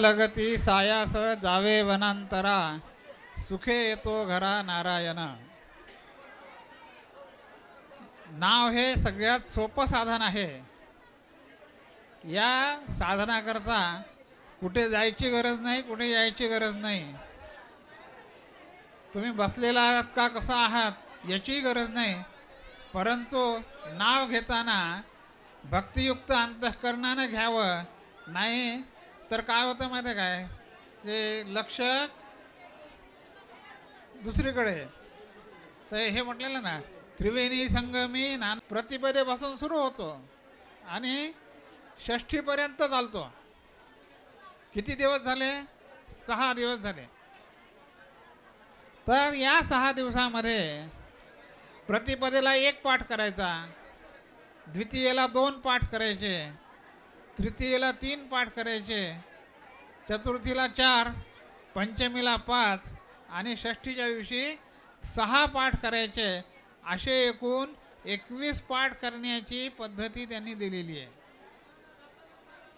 लगती सायास जावे वनांतरा सुखे येतो घरा नारायण. नाव हे सगळ्यात सोपं साधन आहे. या साधनाकरता कुठे जायची गरज नाही कुठे यायची गरज नाही. तुम्ही बसलेला आहात का कसा आहात याचीही गरज नाही. परंतु नाव घेताना भक्तियुक्त अंतःकरणानं घ्यावं नाही तर काय होतं माहिती आहे काय? ते लक्ष दुसरीकडे तर हे म्हटलेलं ना त्रिवेणी संगमी नान प्रतिपदेपासून सुरू होतो आणि षष्ठीपर्यंत चालतो. किती दिवस झाले? सहा दिवस झाले. तर या सहा दिवसामध्ये प्रतिपदेला एक पाठ करायचा द्वितीयेला दोन पाठ करायचे तृतीयेला तीन पाठ करायचे चतुर्थीला चार पंचमीला पाच आणि षष्ठीच्या दिवशी सहा पाठ करायचे. असे एकूण एकवीस पाठ करण्याची पद्धती त्यांनी दिलेली आहे.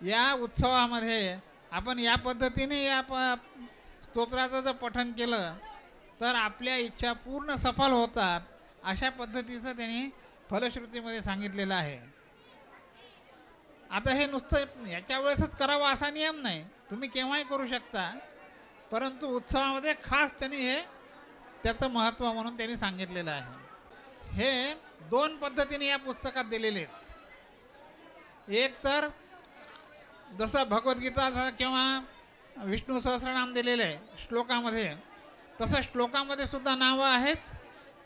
या उत्सवामध्ये आपण या पद्धतीने या प स्तोत्राचं जर पठन केलं तर आपल्या इच्छा पूर्ण सफल होतात अशा पद्धतीचं त्यांनी फलश्रुतीमध्ये सांगितलेलं आहे. आता हे नुसतं याच्या वेळेसच करावं असा नियम नाही. तुम्ही केव्हाही करू शकता. परंतु उत्सवामध्ये खास त्यांनी हे त्याचं महत्त्व म्हणून त्यांनी सांगितलेलं आहे. हे दोन पद्धतीने या पुस्तकात दिलेले आहेत. एक तर जसं भगवद्गीता किंवा विष्णू सहस्रनाम दिलेलं आहे श्लोकामध्ये तसं श्लोकामध्ये सुद्धा नावं आहेत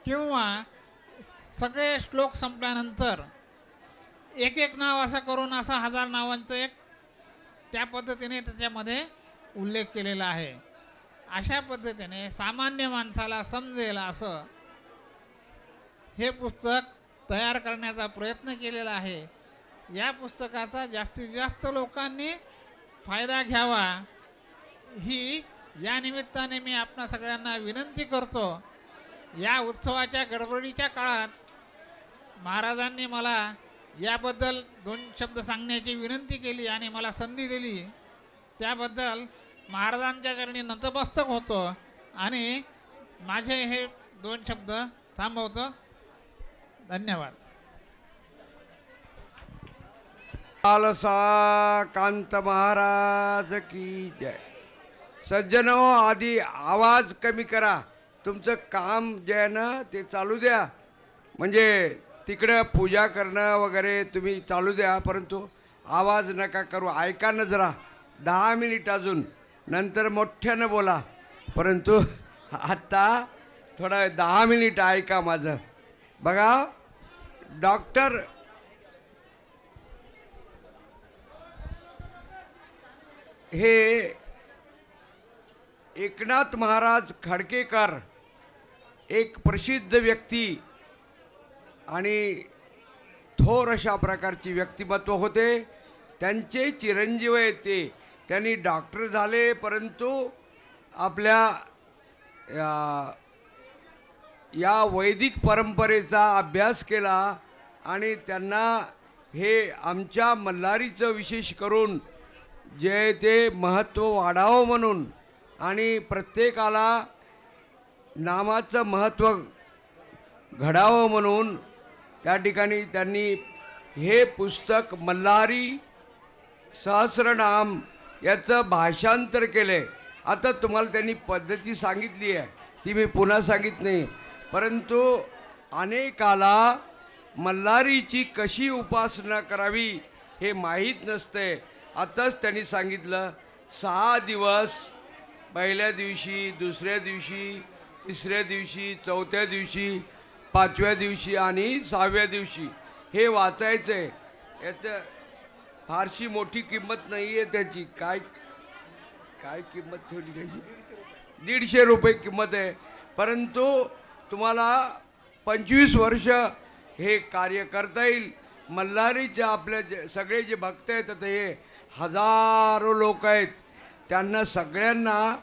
किंवा सगळे श्लोक संपल्यानंतर एक एक नाव असं करून असं हजार नावांचं एक त्या पद्धतीने त्याच्यामध्ये उल्लेख केलेला आहे. अशा पद्धतीने सामान्य माणसाला समजेल असं हे पुस्तक तयार करण्याचा प्रयत्न केलेला आहे. या पुस्तकाचा जास्तीत जास्त लोकांनी फायदा घ्यावा ही या निमित्ताने मी आपणा सगळ्यांना विनंती करतो. या उत्सवाच्या गडबडीच्या काळात महाराजांनी मला याबद्दल दोन शब्द सांगण्याची विनंती केली आणि मला संधी दिली. त्याबद्दल महाराजांच्या करणी नतमस्तक होतो आणि माझे हे दोन शब्द थांबवतो. धन्यवाद. लालसा कांत महाराज की जय. सज्जनो आधी आवाज कमी करा. तुमचं काम जे आहे ना ते चालू द्या. म्हणजे तिकडं पूजा करणं वगैरे तुम्ही चालू द्या परंतु आवाज नका करू. ऐका ना जरा. दहा मिनिट अजून. नंतर मोठ्यानं बोला. परंतु आत्ता थोडा दहा मिनिट ऐका माझं. बघा डॉक्टर हे एकनाथ महाराज खडकेकर एक प्रसिद्ध व्यक्ती आणि थोर अशा प्रकारची व्यक्तिमत्व होते. त्यांचे चिरंजीव येते ते. त्यांनी डॉक्टर झाले परंतु आपल्या या- या वैदिक परंपरेचा अभ्यास केला आणि त्यांना हे आमच्या मल्हारीचं विशेष करून जे ते महत्त्व वाढावं म्हणून आणि प्रत्येकाला नामाचं महत्त्व घडावं म्हणून त्या ठिकाणी त्यांनी हे पुस्तक मल्हारी सहस्रनाम याचं भाषांतर केलं आहे आता तुम्हाला त्यांनी पद्धती सांगितली आहे. ती मी पुन्हा सांगित नाही. परंतु अनेकाला मल्हारीची कशी उपासना करावी हे माहीत नसते आताच त्यांनी सांगितलं सहा दिवस पहिल्या दिवशी दुसऱ्या दिवशी तिसऱ्या दिवशी चौथ्या दिवशी पाचव्या दिवशी आणि सहाव्या दिवशी हे वाचायचं आहे याचं फारशी मोठी किंमत नाही आहे त्याची. काय काय किंमत ठेवली त्याची? दीडशे रुपये किंमत आहे. परंतु तुम्हाला पंचवीस वर्ष हे कार्य करता येईल. मल्हारीचे आपल्या जे सगळे जे भक्त आहेत आता हे हजारो लोक आहेत. त्यांना सगळ्यांना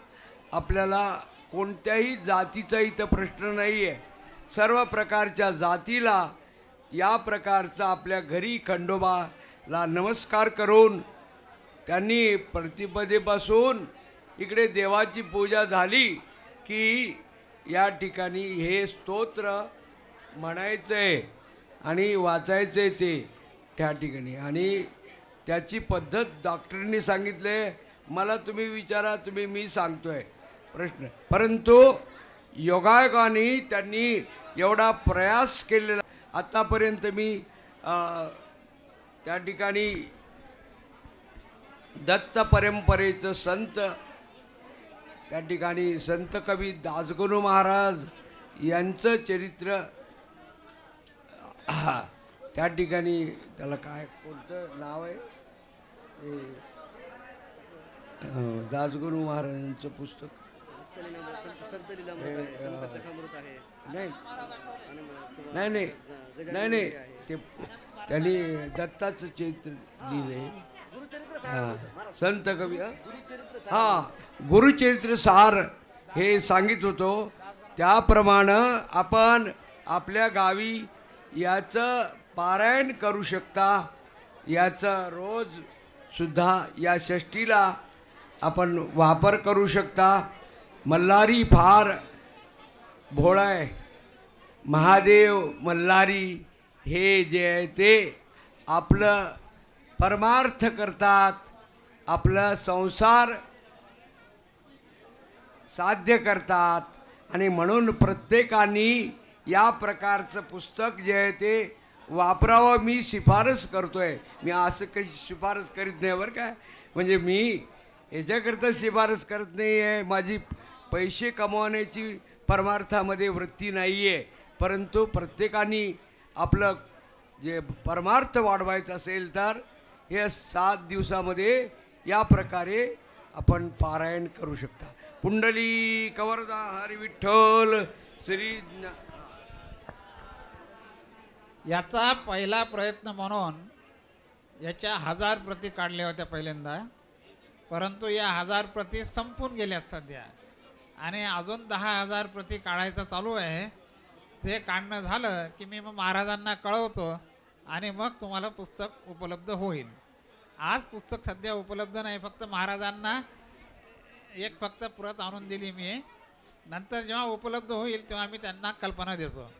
आपल्याला कोणत्याही जातीचा इथं प्रश्न नाही आहे सर्व प्रकारच्या जातीला या प्रकारचा आपल्या घरी खंडोबाला नमस्कार करून त्यांनी प्रतिपदेपासून इकडे देवाची पूजा झाली की या ठिकाणी हे स्तोत्र म्हणायचं आहे आणि वाचायचं आहे ते त्या ठिकाणी. आणि त्याची पद्धत डॉक्टरांनी सांगितले मला तुम्ही विचारा तुम्ही मी सांगतो आहे प्रश्न. परंतु योगायोगाने त्यांनी एवढा प्रयास केलेला. आत्तापर्यंत मी त्या ठिकाणी दत्त परंपरेचं संत त्या ठिकाणी संत कवी दासगुरू महाराज यांचं चरित्र त्या ठिकाणी त्याला काय कोणतं नाव आहे? ते दासगुरू महाराजांचं पुस्तक. संत लीलामृत आहे संत कथामृत आहे. नाही. नाही नाही. नाही नाही. ते त्यांनी दत्ताचं चरित्र लिहिलंय हा. संत कवी हा? हा. गुरुचरित्र सार हे सांगित होतो. त्याप्रमाणे आपण आपल्या गावी याचं पारायण करू शकता. याचं रोज सुद्धा या षष्टीला आपण वापर करू शकता. मल्हारी फार भोळा आहे महादेव मल्हारी हे जे आहे ते आपलं परमार्थ करतात आपला संसार साध्य करतात. आणि म्हणून प्रत्येकाने या प्रकारचं पुस्तक जे आहे ते वापरावं मी शिफारस करतो आहे मी असं काही शिफारस करीत नाही बरं काय म्हणजे मी याच्याकरता शिफारस करत नाही आहे माझी पैसे कमवण्याची परमार्थामध्ये वृत्ती नाही आहे परंतु प्रत्येकाने आपलं जे परमार्थ वाढवायचं असेल तर हे सात दिवसामध्ये या प्रकारे आपण पारायण करू शकता. पुंडली कवरदा हरी विठ्ठल श्री याचा पहिला प्रयत्न म्हणून याच्या हजार प्रती काढल्या होत्या पहिल्यांदा. परंतु या हजार प्रती संपून गेल्यात सध्या. आणि अजून दहा हजार प्रती काढायचं चालू आहे. ते काढणं झालं की मी मग महाराजांना कळवतो आणि मग तुम्हाला पुस्तक उपलब्ध होईल. आज पुस्तक सध्या उपलब्ध नाही फक्त महाराजांना एक फक्त प्रत आणून दिली मी. नंतर जेव्हा उपलब्ध होईल तेव्हा मी त्यांना कल्पना देतो.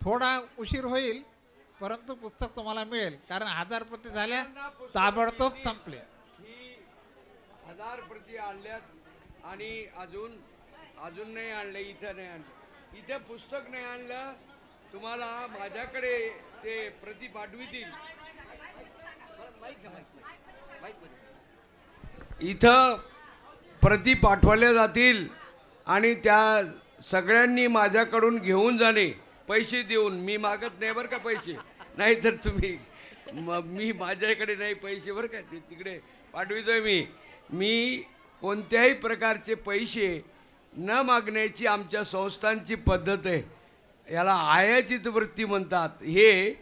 थोडा उशीर होईल परंतु पुस्तक तुम्हाला मिळेल. कारण हजार प्रती झाल्या ताबडतोब संपले. हजार प्रती आणल्या आणि अजून अजून नाही आणलं इथं नाही आणलं. इथं पुस्तक नाही आणलं तुम्हाला माझ्याकडे ते प्रती पाठवितील इथं प्रती पाठवल्या जातील आणि त्या सगळ्यांनी माझ्याकडून घेऊन जाणे पैसे देऊन. मी मागत नाही बरं का पैसे. नाहीतर तुम्ही मी माझ्याकडे नाही पैसे बरं का. ते तिकडे पाठवितोय मी. मी कोणत्याही प्रकारचे पैसे न मागण्याची आमच्या संस्थांची पद्धत आहे. याला आयाचित वृत्ती म्हणतात. हे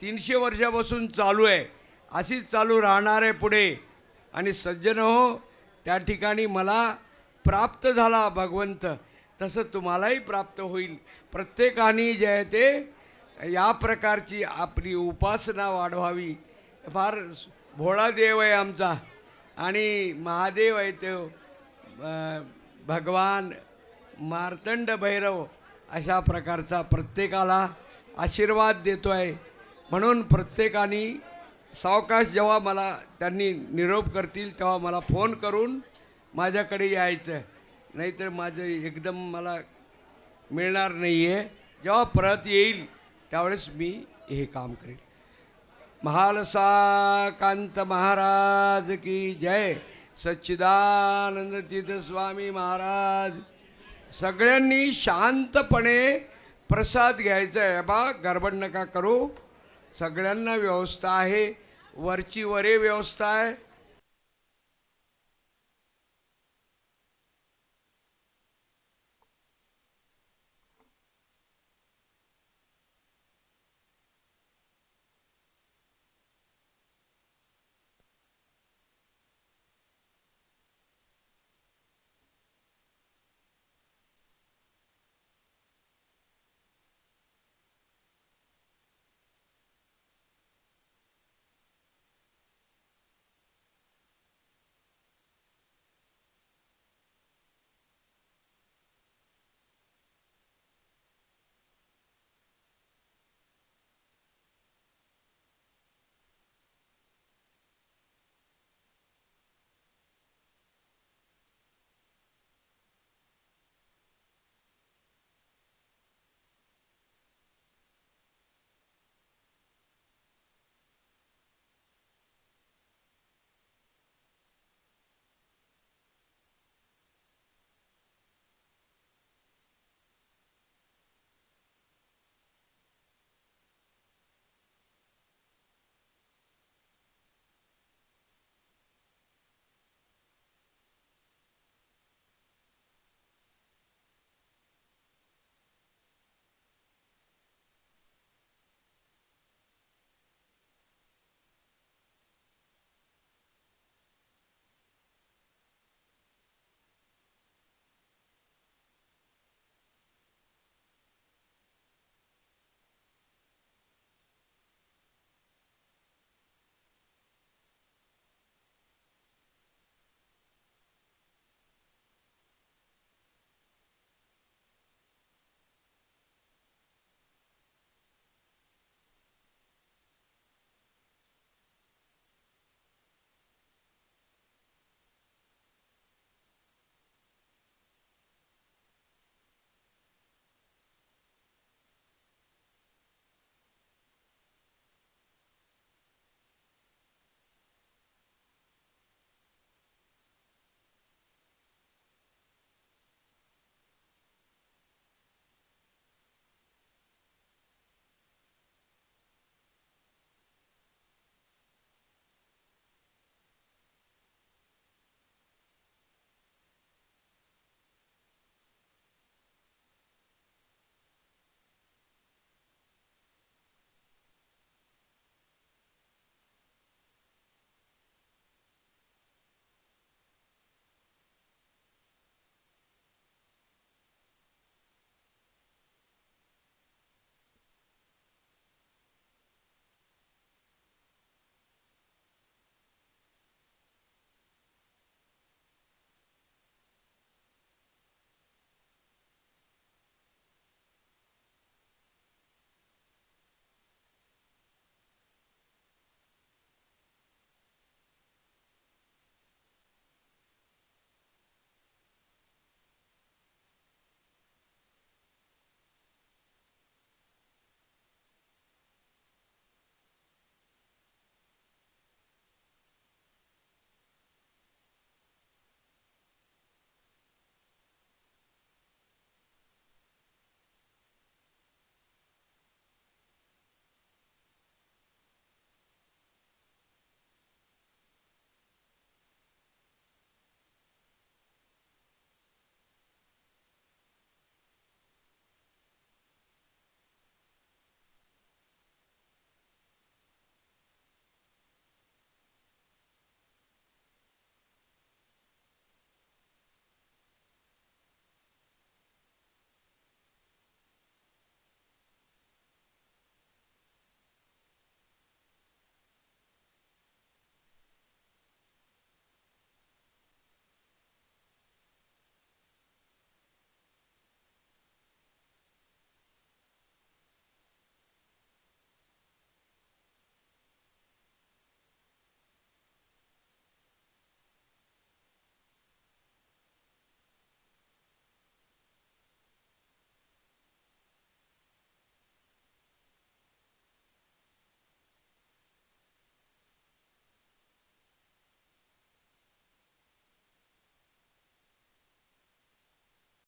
तीनशे वर्षापासून चालू आहे. अशीच चालू राहणार आहे पुढे. आणि सज्जन हो त्या ठिकाणी मला प्राप्त झाला भगवंत. तसं तुम्हालाही प्राप्त होईल. प्रत्येकाने जे आहे ते या प्रकारची आपली उपासना वाढवावी. फार भोळा देव आहे आमचा. आणि महादेव आहे तो भगवान मार्तंड भैरव अशा प्रकारचा प्रत्येकाला आशीर्वाद देतो आहे म्हणून प्रत्येकाने सावकाश जेव्हा मला त्यांनी निरोप करतील तेव्हा मला फोन करून माझ्याकडे यायचं. नाहीतर माझं एकदम मला मिळणार नाही आहे जेव्हा परत येईल त्यावेळेस मी हे काम करेल. महालसा कांत महाराज की जय. सच्चिदानंद तीर्थ स्वामी महाराज. सगळ्यांनी शांतपणे प्रसाद घ्यायचा आहे. बा गडबड नका करू. सगळ्यांना व्यवस्था आहे. वरची वरे व्यवस्था आहे.